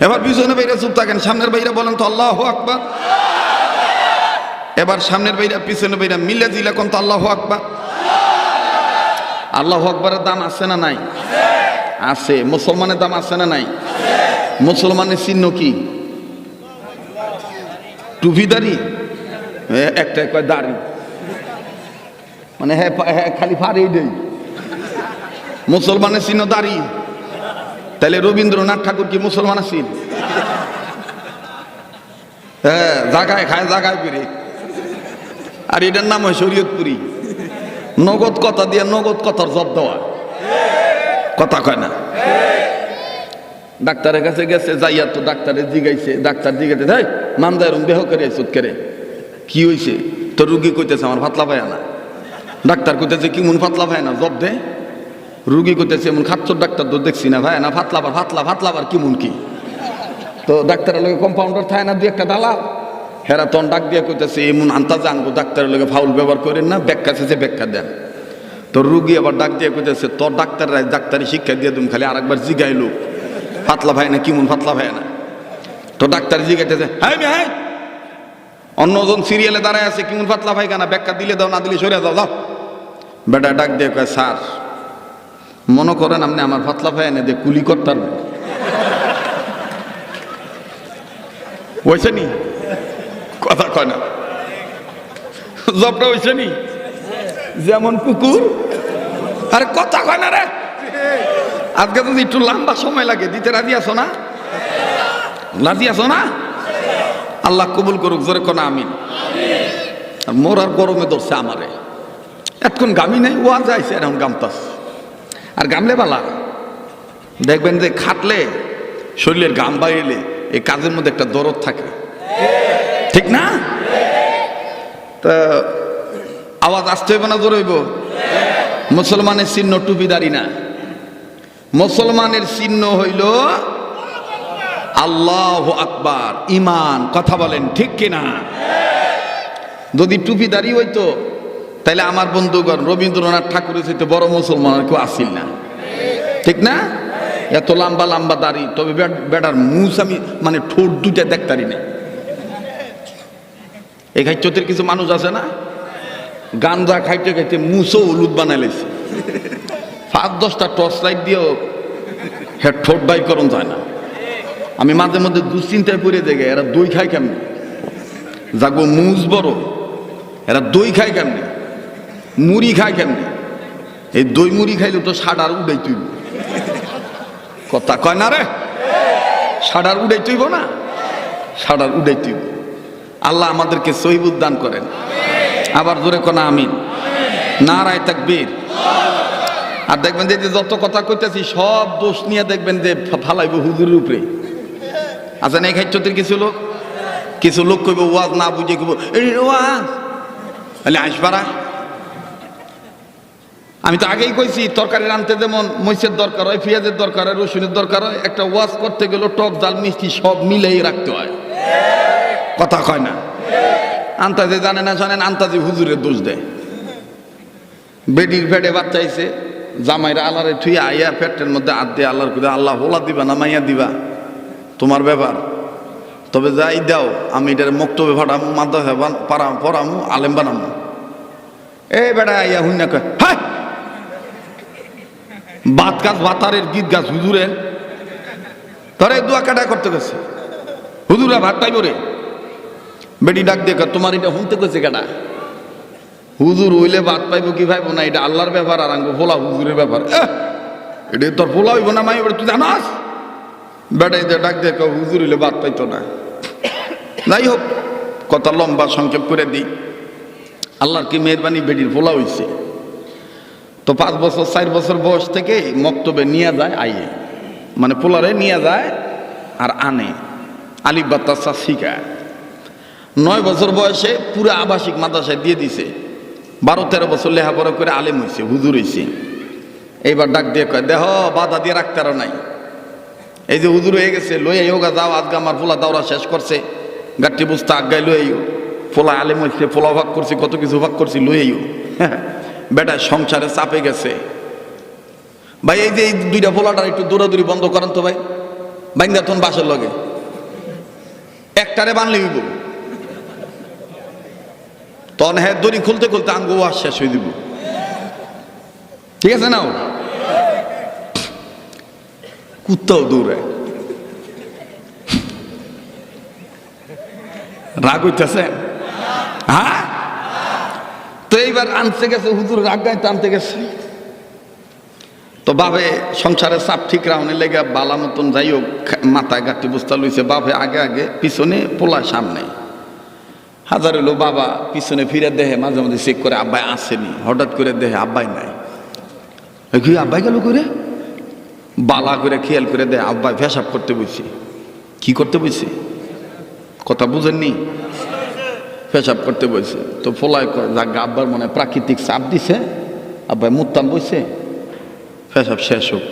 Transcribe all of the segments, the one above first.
এবার পিছনে বাইরে চুপ থাকেন, সামনের বাইরে বলেন তো আল্লাহ আকবার। এবার সামনের বাইরা, পিছনে বাইরা মিলে দিলে কোন তো আল্লাহ আকবার। আল্লাহ আকবরের দাম আছে না নাই? আছে। মুসলমানের দাম আছে না নাই? মুসলমানের চিহ্ন কি? টুপি টুপিদারি একটা কয় দাড়ি। মানে হ্যাঁ হ্যাঁ খালি এই দেই। মুসলমানের চিহ্ন দাড়ি। তাহলে রবীন্দ্রনাথ ঠাকুর কি মুসলমান আছেন? হ্যাঁ জাগায় খায়, জাগায় ফিরে। আর এটার নাম হয় শরীয়তপুরি। নগদ কথা দিয়ে নগদ কথার জব দেওয়া। কথা কয় না? ডাক্তারের কাছে গেছে, যাইয়া তো ডাক্তারে জিগাইছে, ডাক্তার জিগাইতে তাই মামদা এরম দেহ করে সুদ করে কি হইছে? তো রুগী কইতেছে আমার ফাতলা পায় না। ডাক্তার কইতেছে, কি মন ফাতলা পায় না? জব দে। রুগী কইতেছে, এমন খাচ্ছর ডাক্তার তো দেখছি না ভাই, না ফাতলা বার ফাতলা ফাতলা বার কি মন কি? তো ডাক্তারের লগে কম্পাউন্ডার থাকে না, দুই একটা দালাল। হেরা তখন ডাক দিয়ে কইতেছে, এমন আন্তাজে আনব ডাক্তারের লগে ফাউল ব্যবহার করেন না, ব্যাখ্যা শেষে ব্যাখ্যা দেন। তো রুগী আবার ডাক দিয়ে কইতেছে, তোর ডাক্তাররা ডাক্তারি শিক্ষা দিয়ে তুমি খালি আরেকবার জিগাইলো। ফাতলা ভাই না কিমন ফাতলা ভাই না? তো ডাক্তার জিগাইতেছে হ্যাঁ হ্যাঁ অন্যজন সিরিয়ালে দাঁড়ায় আছে কিমন ফাতলা ভাই কেনা ব্যাখ্যা দিলে দাও, না দিলে সরে যাও যাও। বেটা ডাক দিয়ে কয়, স্যার মনে করেন আপনি আমার ফাতলা ভাই এনে দিয়ে কুলি করতার হয়েছে নি? কথা কয় না। জবটা হয়েছে নি? যেমন কুকুর। আরে কথা কয় না রে। আজকে যদি একটু লম্বা সময় লাগে, দিতে রাজি আছো না? রাজি আছো না? আল্লাহ কবুল করুক, জোরে কোনা, আমিন। মোর আর গরমে ধরছে আমারে। এতক্ষণ গামি নাই ওয়া যাইছে এখন গামতাস আর গামলে বালা। দেখবেন যে খাটলে, শরীরের গাম বাইরে এই কাজের মধ্যে একটা দরদ থাকে। ঠিক না? তা আওয়াজ আসতে হইব না, জোর হইব? মুসলমানের চিহ্ন টুপিদারি না। মুসলমানের চিহ্ন হইল আল্লাহ আকবার ইমান কথা বলেন, ঠিক কিনা? যদি টুপিদারি হইতো তাহলে আমার বন্ধুগণ, রবীন্দ্রনাথ ঠাকুরের সাথে বড় মুসলমান কেউ আসিল না। ঠিক না? এত লম্বা লম্বা দাড়ি, তবে বেটার মুস আমি মানে ঠোঁট দুইটা দেখতারি না এই খাইচতের কিছু মানুষ আছে না? গাঞ্জা খাইতে খাইতে মুসও হলুদ বানাই লাইছে পাঁচ, দশটা টর্চ লাইট দিয়েও হ্যাঁ ঠোঁট বাই করণ যায় না। আমি মাঝে মধ্যে দুশ্চিন্তায় পড়ে দেখে, এরা দই খায় কেমনি? যাগো মুজ বড়, এরা দই খায় কেমনি? মুড়ি খায় কেমনি? এই দই মুড়ি খাইলে তো সাডার উড়াই তুইব কথা কয় না রে? সাডার উড়াই তুইব না? সাডার উড়াই তুইব আল্লাহ আমাদেরকে সহিবুদ দান করেন। আবার জোরে কোনা আমিন। নারায় তাকবীর। আর দেখবেন যে যত কথা কইতেছি, সব দোষ নিয়ে দেখবেন যে ফালাইব হুজুরের উপরে। আচ্ছা না এই খাইচতের কিছু লোক? কিছু লোক কইব, ওয়াজ না বুঝে কইব ওয়াজ! আসবারা। আমি তো আগেই কইছি, তরকারি রানতে যেমন মরিচের দরকার হয়, পেঁয়াজের দরকার হয়, রসুনের দরকার হয়, একটা ওয়াজ করতে গেলে টক, জাল, মিষ্টি সব মিলেই রাখতে হয়। কথা কয় না? আন্তাজে জানে না, জানেন আন্তাজে হুজুরের দোষ দেয়। বেডির ফেটে বাচ্চা আইছে, জামাইরা আল্লাহরে থুই আইয়া পেটের মধ্যে হাত দিয়ে আল্লাহর করে আল্লাহ, হোলা দিবা না, মাইয়া দিবা? তোমার ব্যাপার। তবে যাই দাও, আমি এটার মক্তবে ফাটামু মাদ্রাসা পারাম, পড়ামু, আলেম বানামু। এই বেটা আইয়া হুন্না কয়, হাই! বাত গাছ বাতারের গীত গাছ হুজুরের ধরে দোয়া কাটা করতে গেছে। হুজুরা ভাত পাইব রে। বেটি ডাক দিয়ে তোমার এটা শুনতে গেছে কেটা হুজুর হইলে ভাত পাইব কি পাইব না এটা আল্লাহর ব্যাপার আর আঙ্গু ফোলা হুজুরের ব্যাপার। এটা তোর ফোলা হইব না মাই তুই জানাস? বেটা এদের ডাক কয়, হুজুর হইলে ভাত পাইতো না। যাই হোক কথা লম্বা সংক্ষেপ করে দিই। আল্লাহর কি মেহরবানি বেটির ফোলা হইছে? তো পাঁচ বছর, চার বছর বয়স থেকে মক্তবে নিয়ে যায় আইয়ে। মানে পোলারে নিয়ে যায় আর আনে। আলিফ বাত্তাসা শিখায়। নয় বছর বয়সে পুরো আবাসিক মাদ্রাসায় দিয়ে দিছে। বারো, তেরো বছর লেখাপড়া করে আলেম হয়েছে হুজুর হয়েছে এইবার ডাক দিয়ে কয়, দেহ, বাধা দিয়ে রাখতে আরও নাই। এই যে হুজুর হয়ে গেছে লই আইও গা, যাও, আজকে আমার পোলা দাওরা শেষ করছে। গাঠটি বুঝতে আজ্ঞায় লই আইও। পোলা আলেম হয়েছে পোলা ভাগ করছি, কত কিছু ভাগ করছি লই আইও। বেটা সংসারে চাপে গেছে। ভাই, এই যে এই দুইটা পোলাটার একটু দৌড়াদৌড়ি বন্ধ করেন তো ভাই। বাইন্দা তখন বাসের লগে। একটারে বানলে হইব। তখন হ্যাঁ দড়ি খুলতে খুলতে আঙ্গু আর শেষ হয়ে দিব। ঠিক আছে নাও? কুত্তাও দূরে রাগ হইতেছে? হ্যাঁ? তো এইবার আনতে গেছে হুজুর রাগ গাইতে আনতে গেছে। তো বাবে সংসারের চাপ ঠিক রাউনে লেগে বালা মতন যাই হোক মাথায় গাঁটি বুঝতে লইছে। বাপে আগে আগে পিছনে পোলায় সামনে। হাজার হলো বাবা পিছনে ফিরে দেহে মাঝে মাঝে চেক করে, আব্বাই আসেনি। হঠাৎ করে দেহে আব্বাই নাই। কি, আব্বাই গেল করে বালা করে খেয়াল করে দেয়, আব্বাই ফেসাব করতে বসে কি করতে বসে কথা বুঝেননি? পেশাব করতে বসে তো ফোলায় যাক, আব্বার মনে প্রাকৃতিক চাপ দিছে, আব্বাই মুত্তাম বসে পেশাব শেষ হোক।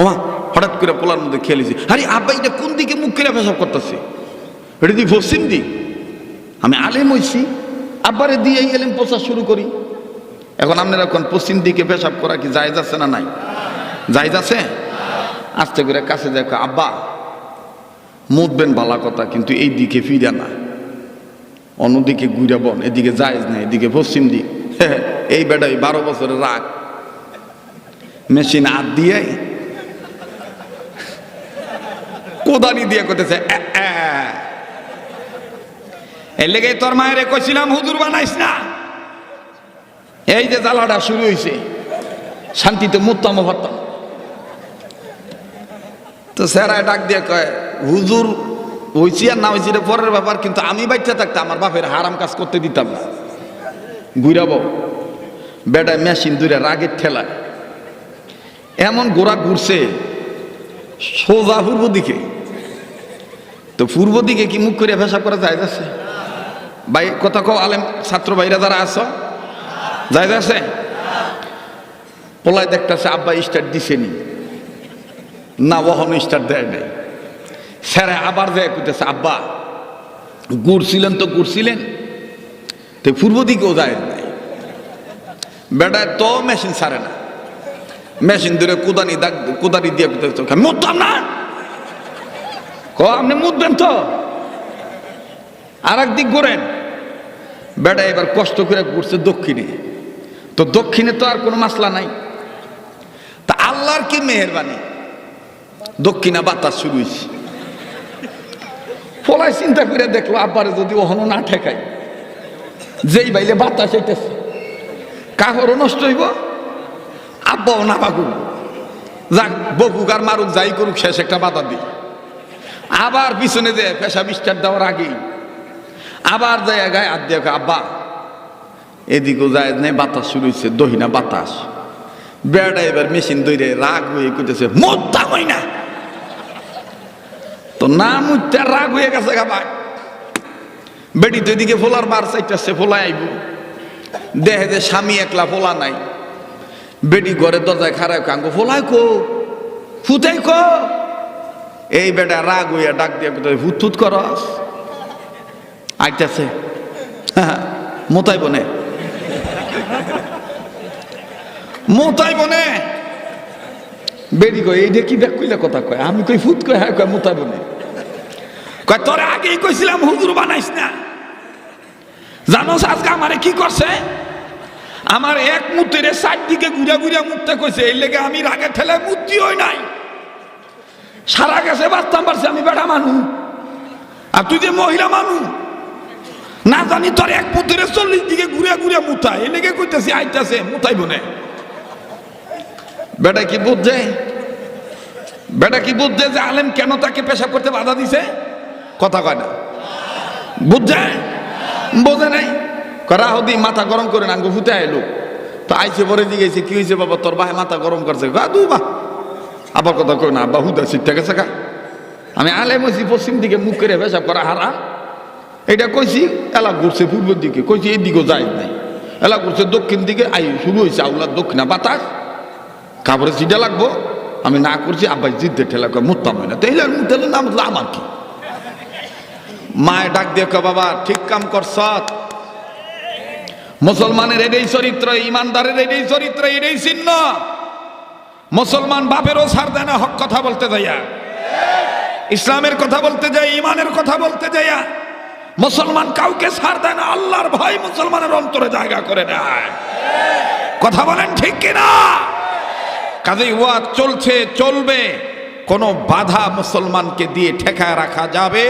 ওমা, হঠাৎ করে পোলার মধ্যে খেলেছি আরে আব্বা এটা কোন দিকে মুখ করে পেশাব করতেছে? এটা দিক পশ্চিম দিক আমি আলেম হইছি, আব্বারে দিয়ে এই এলেম পোষা শুরু করি। এখন আপনারা এখন পশ্চিম দিকে পেশাব করা কি জায়জ আছে না নাই? জায়জ আছে? আস্তে করে কাছে দেখো আব্বা মুদবেন বালা কথা, কিন্তু এই দিকে ফিরে না। অন্যদিকে ঘুরে বন এদিকে জায়েজ না, এদিকে পশ্চিম দিক। এই বেটাই বারো বছরের রাগ। মেশিন হাত দিয়ে। কোদানি দিয়ে করতেছে। এর লেগে তোর মায়ের কইছিলাম, হুজুর বানাইস না। এই যে জ্বালাটা শুরু হয়েছে শান্তিতে মুত্তাম ভরতাম তো স্যারা ডাক দিয়ে কয়, হুজুর হইছি আর না হয়েছি, এটা পরের ব্যাপার, কিন্তু আমি বাচ্চা থাকতে আমার বাপের হারাম কাজ করতে দিতাম না। ঘুরাবো বেটায় মেশিন দূরে রাগের ঠেলা এমন গোড়া ঘুরছে, সোজা পূর্ব দিকে। তো পূর্ব দিকে কি মুখ করে পেশাব করা যায় যাচ্ছে? ভাই, কথা কও, আলেম ছাত্র ভাইরা যারা আছো, যায় যাচ্ছে? পোলায় দেখতেছে, আব্বা স্টার্ট দিছেনি না, ওহন স্টার্ট দেয় নাই। স্যারে আবার দেয় করতেছে আব্বা, ঘুরছিলেন তো ঘুরছিলেন, তো পূর্ব দিকেও যায় নাই। বেটায় তো মেশিন সারে না। মেশিন ধরে কুদানি দাগ, কুদানি দিয়ে মুদতাম না। ক আপনি মুদবেন তো? আর এক দিক ঘুরেন। বেটা, এবার কষ্ট করে ঘুরছে দক্ষিণে। তো দক্ষিণে তো আর কোনো মাসলা নাই। তা আল্লাহর কি মেহরবানি? দক্ষিণা বাতাস শুরু হয়েছে ফলায় চিন্তা করে দেখল, আব্বারে যদি ওহনো না ঠেকাই যেই বাইলে বাতাস হইতেছে, কাহরও নষ্ট হইব, আব্বাও না বাগুক। যাক, বকুক আর মারুক, যাই করুক, শেষ একটা বাধা দিই। আবার পিছনে যে পেশা বিস্টার দেওয়ার আগেই, আবার যায় গায়ে হাত দিয়ে আব্বা, এদিকেও যায় নেই, বাতাস শুরু হয়েছে দহিনা বাতাস। বেড়া এবার মেশিন দইরে রাগ হয়ে কইতেছে মোদ্দা হই না। তো না মুইতে রাগ হয়ে গেছে গাবাই বেটি তো এদিকে ফোলার বার চাইতেছে ফোলা আইব। দেহে যে স্বামী একলা ফোলা নাই। বেটি ঘরের দরজায় খারাপ কাঙ্গো ফোলাই কো? ফুতাই কো? এই বেটা রাগ হইয়া ডাক দিয়ে হুত হুত করস? আইতাছে। মোতাই বনে। মোতাই বনে। বেরি কয় এইটা কি দেখ কইলে কথা কয়? আমি কই, ফুত কয়? হ্যাঁ কয়, মোতাই বনে। কয়, তোরে আগেই কইছিলাম হুজুর বানাইস না। জানোস আজকে আমারে কি করছে? আমার এক মুতের সাইড দিকে ঘুরে ঘুরে মুততে কইছে, এই লেগে আমি রাগে ঠেলে মুক্তি হই নাই। সারা গেছে বাঁচতাম পারছি আমি বেটা মানু। আর তুই যে মহিলা মানু, না জানি তোর এক মুতের চল্লিশ দিকে ঘুরে ঘুরে মুতায় এই লেগে কইতেছি, আইতাছে মুতাই বনে বেটা কি বুঝছে? বেটা কি বুঝছে যে আলেম কেন তাকে পেশা করতে বাধা দিছে? কথা কয় না। বুঝছে? বোঝে নাই? করা হদি মাথা গরম করে না ফুটে আইলো। তো আইসে পরে জিজ্ঞেসে কি হয়েছে বাবা, তোর ভাই মাথা গরম করছে। দু বা। আবার কথা কই না, আব্বা, হুদা শিখতে গেছে আমি আলে মসি পশ্চিম দিকে মুখ করে পেশাব করা হারা। এটা কইছি, এলা ঘুরছে পূর্বের দিকে, কইছি এই দিকেও যায় নাই। এলা ঘুরছে দক্ষিণ দিকে, আই, শুরু হয়েছে আউলার দক্ষিণা বাতাস। কাপড়ে সিটা লাগবো। আমি না করছি, আব্বাই জিদ্দে ঠেলা করে মুতাম না। তাইলে আর মুতালে না আমার কি? মায় ডাক দিয়ে বাবা, ঠিক কাম করছ? মুসলমানের এটাই চরিত্র, ইমানদারের এটাই চরিত্র, এটাই চিহ্ন। মুসলমান বাপেরও ছাড় দেয় না, হক কথা বলতে যাইয়া। ইসলামের কথা বলতে যাই ইমানের কথা বলতে যাইয়া। মুসলমান কাউকে সার দেয় না, আল্লাহর ভয় মুসলমানের অন্তরে জায়গা করে নেয়। কথা বলেন ঠিক কিনা কাজেই ওয়াজ চলছে, চলবে। কোনো বাধা মুসলমানকে দিয়ে ঠেকায় রাখা যাবে